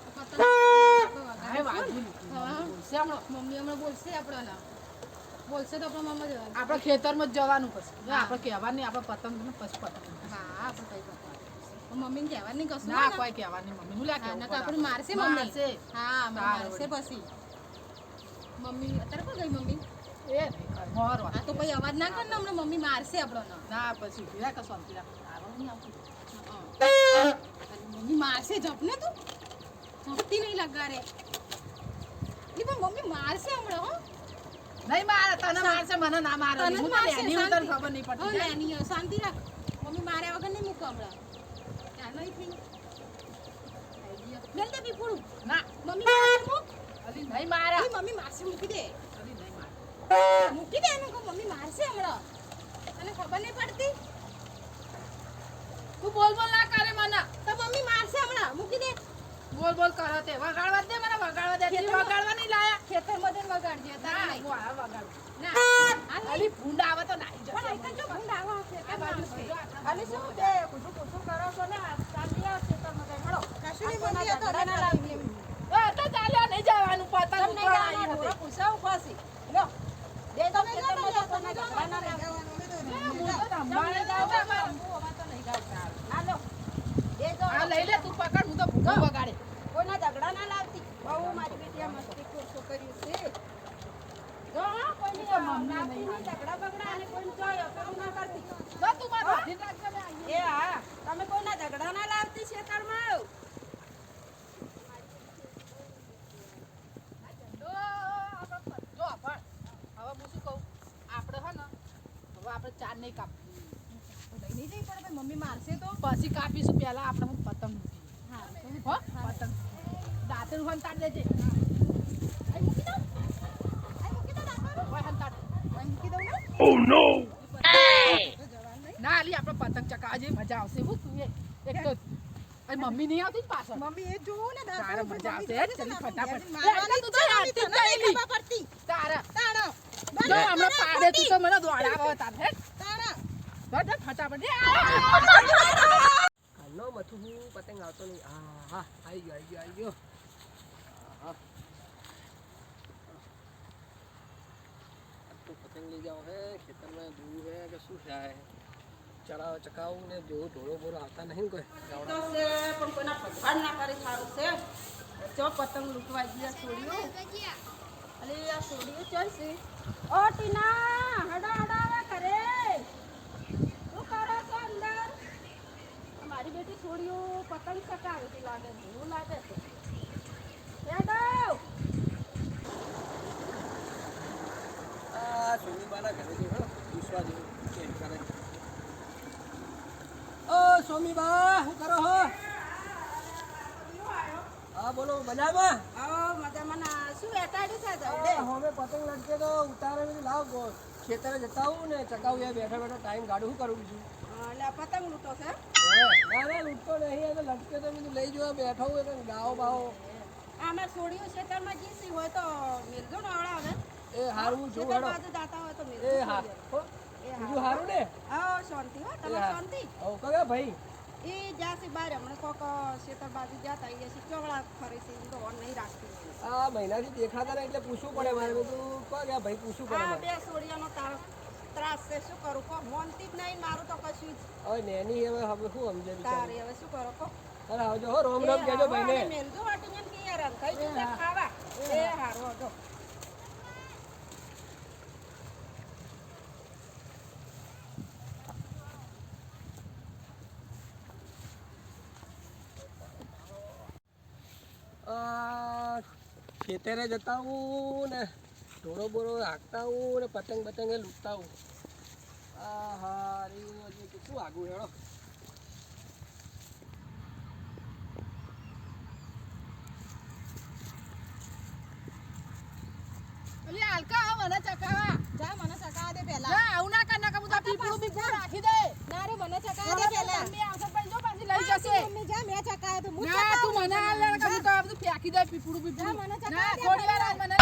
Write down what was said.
ચકાવવાનું ખેતર ખેતરમાં જવાનું પછી. આપડે કહેવાનું નહીં, પતંગ ને પછી પતંગ. હા આપણે કઈ પતંગ કહેવાનું નહીં. કશું ના કોઈ કહેવાનું મમ્મી હું પડે આપણે મારશે મમ્મી. હા મારશે પછી. મમ્મી અત્યારે ગઈ મમ્મી? એ. આ તો પછી અવાજ ના કર ને હમણાં મમ્મી મારશે આપણો ના પછી આવતું. અને મમ્મી મારશે જપ ને તું? જપતી નહીં લગારે એ પણ મમ્મી મારશે હમણાં હો. નહીં મારે તને મારશે મને ના મારે તને જ હું મારશે, એની ઉતર. ખબર નહીં હો, પડતી નાની એની શાંતિ રાખ. મમ્મી માર્યા વગર નહીં મૂકો હમણાં. ચાલો થઈ મેલ દે પીપુડું ના. મમ્મી મારશે મૂક. અલી નહીં મારે મમ્મી મારશે મૂકી દે. અલી નહીં મારે મૂકી દે એનું મમ્મી મારશે હમણાં. તને ખબર નહીં પડતી? તું બોલ બોલ ના કરે મને. તો મમ્મી મારશે હમણાં. મૂકી દે. બોલ બોલ કરો તે વગાડવા દે મને વગાડવા દે તે વગાડવા નહીં લાયા ખેતરમાં જઈને વગાડજે તારે નહીં. હું આ વગાડું ના અલી ભૂંડ આવે તો નાઈ જશે પણ એક જો ભૂંડ આવો ખેતરમાં આવશે. અલી શું તે કુછું કુછું કરો છો ને જઈ મળો. કશું નહીં આ તો ના. તો ચાલ્યા નહીં જવાનું પતંગ તમને આવી હતી. પૂછાવું પાછી. લો, દે દો ખેતરમાં જાઓ, તમને ના લાગે. હું તો રમવાને જાઉં છું, મારે રમવું હવે તો નહીં જાઉં. આ લો, દે દો. આ લઈ લે તું પકડ હું તો ભૂખો વગાડે કોઈના ઝઘડા ના લાવતી. બહુ મારી બેટી આ મસ્તી ખોર છોકરીઓ છે. જો હા, કોઈની તો મમ્મી લાવતી નહીં નહીં, ઝઘડા બગડા અને કોઈનું જોઈ અકળું ના કરતી. જો તું મારે ધીરે રાખજે ને આઈએ. એ હા, તમે કોઈના ઝઘડા ના લાવતી ખેતરમાં. આપણે ચાર નહીં કાપી લઈ નહીં જઈ પડે મમ્મી મારશે તો પછી કાપીશું પહેલા આપણે હું પતંગ. હો? પતંગ. દાંતરું હંતાડ દેજે. મૂકી દો મૂકી દો દાંતરું. ઓય હંતાડ અહીં મૂકી દઉં ને ના અલી આપણે પતંગ ચકાજી મજા આવશે. હું તું એ એક તો અરે મમ્મી નહીં આવતી પાછળ? મમ્મી એ જોવું ને તારે મજા આવશે આપણે ફટાફટ. મારવાની તું જ તો મમ્મી, તને નહીં જ ખબર પડતી. તારા. તાણો. જો હમણાં પાડે તું તો મને દોડાવે તાર હે? તાણો. બટ ફટાફટ. કાલનો મથું હું પતંગ આવતો નહીં. હા હા આવી ગયો આવી ગયો આવી ગયો. હા. આ તો પતંગ લઈ જાઓ હે ખેતરમાં જોવું હે કે શું થાય ચડાવ ચકાવું ને જો ઢોળો બોરો આવતા નહીં ને કોઈ તો ગાવડા. છે પણ કોઈના ભગવાન ના કરે સારું છે જો પતંગ લૂંટવા ગયા છોડ્યું અલે આ છોડ્યું ચાલશે ઓ ટીના હડા હડા આવે કરે શું કરો છો અંદર મારી બેટી છોડ્યું પતંગ ચકાવતી લાગે છે એવું લાગે છે હેડો આ સોમીબાના ઘરે જો પૂછવા જેવું છે કરે ઓ સોમીબા શું કરો હો? હા બોલો બનાવમાં હા મજામાં શું એટાડ્યું છે હવે પતંગ લટકે તો ઉતારે બધું લાવ ખેતરે જતા આવું ને ચકાવું બેઠા બેઠા ટાઈમ શું કરું બીજું? એટલે પતંગ લૂંટો છે? ના ના લૂંટતો નહીં હવે લટકે તો બીજું લઈ જવા બેઠો હોય તો ગાવો બાવો આમાં છોડ્યું ખેતરમાં જીસી હોય તો મિલજો ને હવે. એ હારું જો હેડો. બાજુ હોય તો એ હા. બીજું હારું ને? હા શાંતિ હો. તમે શાંતિ? ઓ કયો ભાઈ. એ જાસી બહાર હમણાં કોક શેતર બાજુ જાતા એ સી ચોગળા ફરે છે તો ઓન નહીં રાખતી. આ મહિનાથી દેખાતા નહીં એટલે પૂછવું પડે મારે. બધું કહો ભાઈ? પૂછવું પડે આ બે સોડિયાનો તારો ત્રાસ છે શું કરું? કો મોનતી જ નહીં મારું તો કશું જ. ઓય નેની હવે હવે શું સમજે તારે હવે શું કરો કો અરે આવજો હો રોમ રોમ કહેજો ભાઈને. મેલજો વાટીને કે યાર જશે ખાવા. એ હારું જો આ ખેતરે જતા હું ને ઢોરો બોરો હાંકતા હું ને પતંગ પતંગે લૂંટતા હું આ હારી હજી કેટલું આગું હેડો. આવું હું રાખી દે. ના રે મને ચકાવા દે પહેલા મમ્મી આવશે પછી જો પાછી લઈ જશે. મમ્મી જા મને ચકાયો તો હું ના તું મને આ લડકા હું તો આ બધું ફેંકી દે પીપડું પીપડું ના થોડી વાર મને